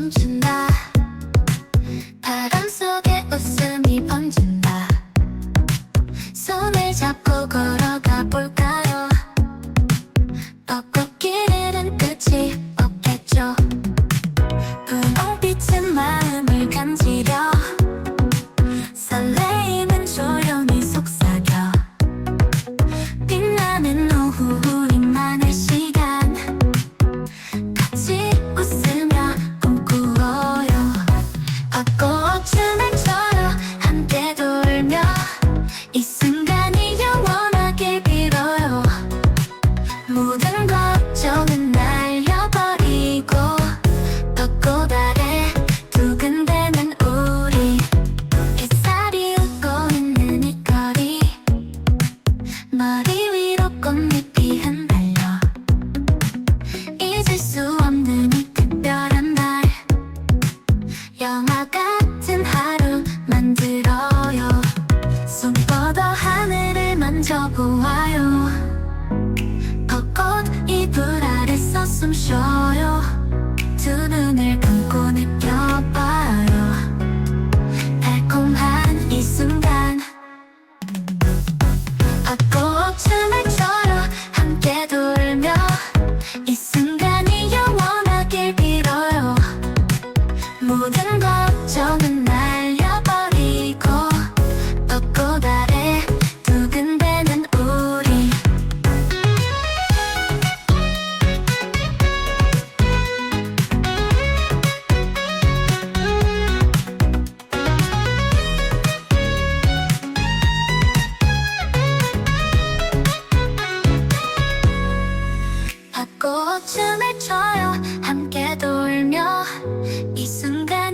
멈춘다. 바람 꽃잎이 흔들려 잊을 수 없는 특별한 날. 영화 같은 하루 만들어요. 손 뻗어 하늘을 만져보아요. 벚꽃 이불 아래서 숨 쉬어요. 두 눈을 춤을 춰요. 함께 돌며 이 순간